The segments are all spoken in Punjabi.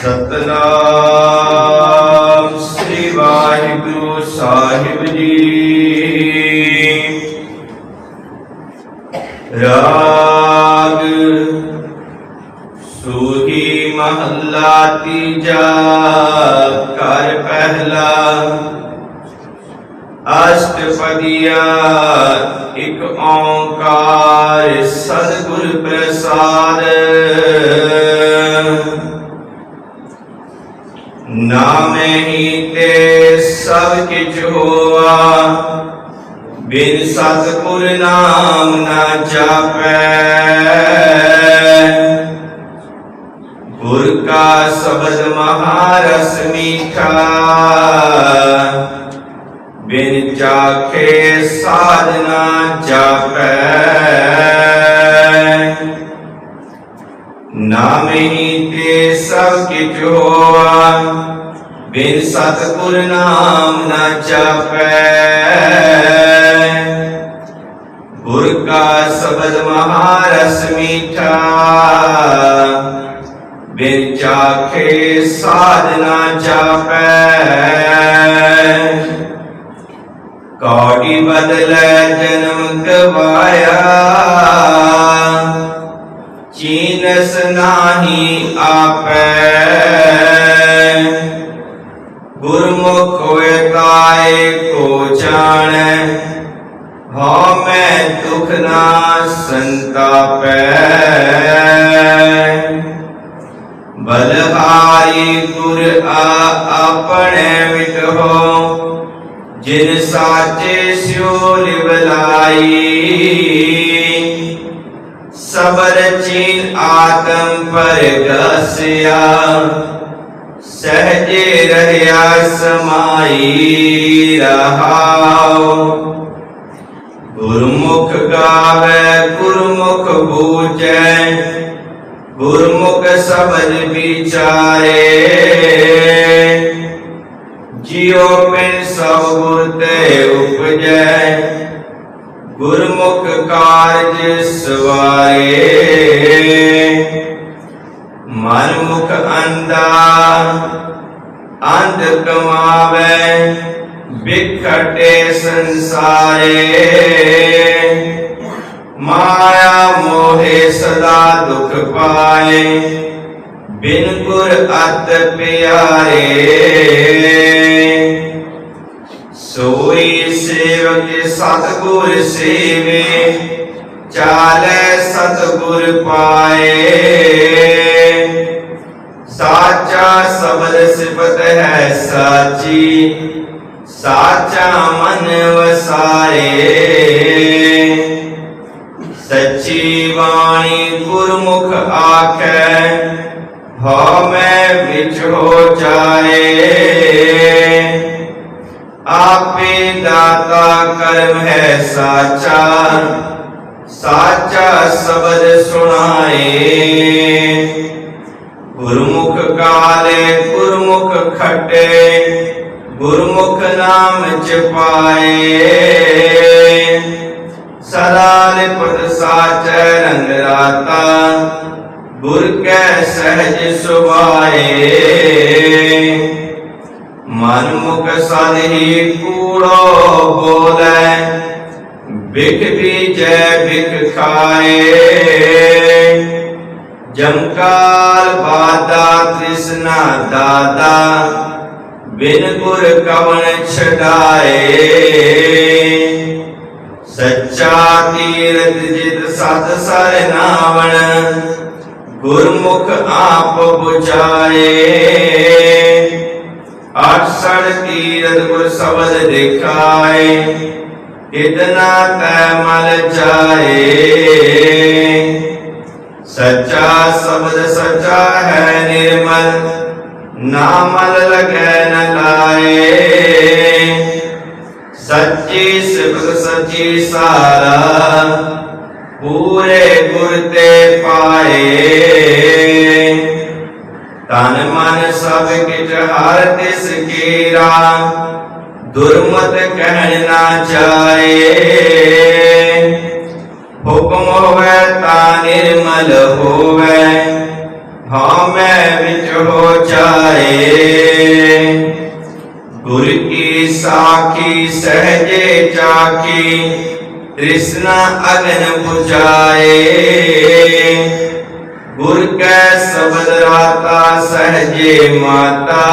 ਸਤਨਾਮ ਸ੍ਰੀ ਵਾਹਿਗੁਰੂ ਸਾਹਿਬ ਜੀ। ਰਾਗ ਸੂਹੀ ਮਹੱਲਾ ਤੀਜਾ ਕਰ ਪਹਿਲਾ। ਅਸ਼ਟਪਦੀਆ, ਇਕ ਓੰਕਾਰ, ਸਤਿਗੁਰ ਪ੍ਰਸਾਦ। ਨਾਮੇ ਹੀ ਤੇ ਸਭ ਕਿਛ ਹੋਆ। ਬਿਨ ਸਤਿਗੁਰ ਨਾਮ ਨਾ ਜਾਪੈ। ਗੁਰ ਕਾ ਸ਼ਬਦ ਮਹਾਰਸ ਮੀਠਾ। ਬਿਨ ਚਾਖੇ ਸਾਧਨਾ ਜਾਪੈ। ਨਾਮੇ ਤੇ ਸਭ ਕਿਛ ਹੋਆ। ਬਿਨ ਸਤਿਗੁਰ ਨਾਮ ਨਾ ਜਾਪੈ। ਗੁਰ ਕਾ ਸ਼ਬਦ ਮਹਾਰਸ ਮੀਠਾ, ਬਿਨ ਚਾਖੇ ਸਾਧਨਾ ਜਾਪੈ। ਕੌੜੀ ਬਦਲੇ ਜਨਮ ਗਵਾਇਆ, ਚੀਨਸ ਨਾਹੀ ਆਪੈ। ਸੰਤਾਪੈ ਬਲਹਾਰੀ ਗੁਰ ਆ ਆਪਣੇ ਵਿਟੋ ਜਿਨ ਸਾਚੇ ਸਿਓ ਲਿਵਲਾਈ ਸਬਰ ਚੀਨ ਆਤਮ ਪਰਗਸਿਆ, ਸਹਜੇ ਰਹਿਆ ਸਮਾਈ ਰਹਾਉ ਗੁਰਮੁਖ ਗਾਵੇ, ਗੁਰਮੁਖ ਬੂਝੈ ਗੁਰਮੁਖ ਸਬਜ਼ ਵਿਚਾਰੇ। ਜਿਉ ਪਿਨ ਸਭ ਗੁਰ ਤੇ ਉਪਜੈ, ਗੁਰਮੁਖ ਕਾਰਜ ਸਵਾਰੇ। ਮਨ ਮੁਖ ਅੰਦਾ ਅੰਧ ਕਮਾਵੇ ਵਿਖਟੇ ਸੰਸਾਰੇ ਮਾਇਆ ਮੋਹੇ ਸਦਾ ਦੁਖ ਪਾਏ ਬਿਨ ਗੁਰ ਅਤ ਪਿਆਰੇ ਸੋਈ ਸੇਵਕ ਸਤਗੁਰ ਸੇਵੇ ਚਾਲੇ ਸਤਗੁਰ ਪਾਏ ਸਾਚਾ ਸਬਦ ਸਿਫਤ ਹੈ ਸਾਚੀ ਸਾਚਾ ਮਨ ਵਸਾਏ ਸੱਚੀ ਬਾਣੀ ਗੁਰਮੁਖ ਆਖੈ ਹਉ ਮੈਂ ਵਿੱਚ ਹੋ ਜਾਏ ਆਪੇ ਦਾਤਾ ਕਰਮ ਹੈ ਸਾਚਾ ਸਾਚਾ ਸ਼ਬਦ ਸੁਣਾਏ ਗੁਰਮੁਖ ਕਾਲੇ ਗੁਰਮੁਖ ਖਟੇ ਗੁਰਮੁਖ ਨਾਮ ਜਪਾਏ ਸਦਾ ਲਿਪਤ ਸਾਚੈ ਰੰਗ ਰਾਤਾ, ਗੁਰ ਕੈ ਸਹਿਜ ਸੁਭਾਏ। ਮਨ ਮੁਖ ਸਾਧੀ ਕੂੜੋ ਬੋਲੇ, ਬਿਖ ਬੀਜੈ ਬਿਖ ਖਾਏ। ਜਮਕਾਲ ਬਾਦਾ ਤ੍ਰਿਸ਼ਨਾ ਦਾਦਾ ਬਿਨ ਗੁਰ ਕਵਣ ਛਡਾਏ। ਸੱਚਾ ਤੀਰਥ ਜਿਤ ਸਤ ਸਰ ਗੁਰਮੁਖ ਆਪ 부ਝਾਏ ਅਠਸੜ ਤੀਰਥ ਗੁਰ ਸ਼ਬਦ ਦਿਖਾਏ ਇਤਨਾ ਤੈ ਮਲ ਜਾਏ। ਸੱਚਾ ਸ਼ਬਦ ਸੱਚਾ ਹੈ ਨਿਰਮਲ ਨਾਮਲ ਲਗੈ ਨ ਲਾਏ ਸੱਚੀ ਸਿਫਤ ਸੱਚੀ ਸਾਰਾ, ਪੂਰੇ ਗੁਰ ਤੇ ਪਾਏ। ਤਨ ਮਨ ਸਭ ਕਿਛ ਹਰ ਤਿਸ ਕੀਰਾ, ਦੁਰਮਤ ਕਹਿਣ ਨਾ ਚਾਏ। ਹੁਕਮ ਹੋਵੇ ਤਾਂ ਨਿਰਮਲ ਹੋਵੇ। ਹਾਂ ਵਿੱਚ ਹੋ ਜਾਏ। ਗੁਰ ਕੀ ਸਾਖੀ ਸਹਜੇ ਚਾਖੀ ਤ੍ਰਿਸ਼ਨਾ ਅਗਨ 부ਝਾਏ ਗੁਰ ਕੈ ਸ਼ਬਦ ਰਾਤਾ ਸਹਜੇ ਮਾਤਾ,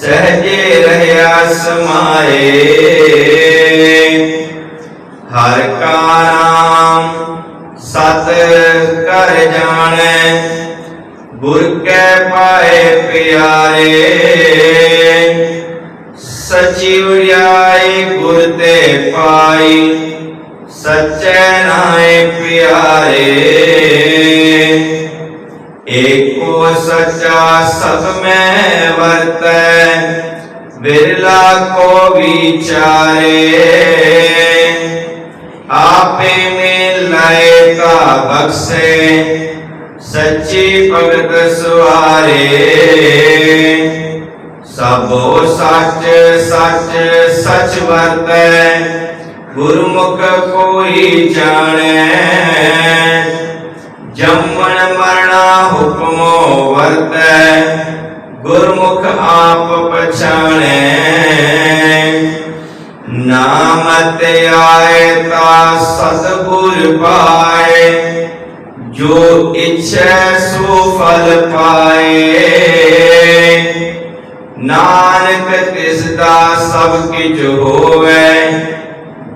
ਸਹਜੇ ਰਹਿਆ ਸਮਾਏ। ਸਚੀ ਉਰਿਆਈ ਗੁਰ ਤੇ ਪਾਈ ਸਚੈ ਨਾਏ ਪਿਆਰੇ ਏਕੋ ਸਚਾ ਸਭ ਮੈਂ ਵਰਤੈ ਬਿਰਲਾ ਕੋ ਵਿਚਾਰੇ ਆਪੇ ਮਿਲਾਏ ਤਾ ਬਖਸ਼ੇ ਸੱਚੀ ਭਗਤ ਸਵਾਰੇ ਸਭੋ ਸੱਚ ਸੱਚ ਸੱਚ ਵਰਤੈ। ਗੁਰਮੁਖ ਕੋਈ ਜਾਣੈ। ਜੰਮਣ ਮਰਣਾ ਹੁਕਮੋ ਵਰਤੈ। ਗੁਰਮੁਖ ਆਪ ਪਛਾਣੈ। ਨਾਮ ਤੇ ਆਏ ਤਾ ਸਤਿਗੁਰ ਪਾਏ। ਜੋ ਇੱਛੈ ਸੋ ਫਲ ਪਾਏ। ਨਾਨਕ ਤਿਸ ਦਾ ਸਭ ਕਿਛ ਹੋਵੇ,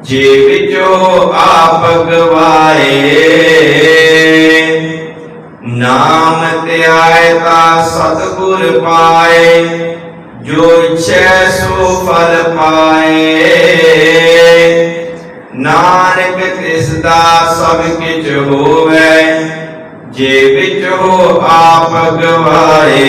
ਜੇ ਵਿਚੋ ਆਪ ਗਵਾਏ ਨਾਮ ਤੇ ਆਏ ਤਾ ਸਤਿਗੁਰ ਪਾਏ, ਜੋ ਇੱਛੈ ਸੋ ਫਲ ਪਾਏ। ਨਾਨਕ ਤਿਸ ਦਾ ਸਭ ਕਿਛ ਹੋਵੇ, ਜੇ ਵਿਚੋ ਆਪ ਗਵਾਏ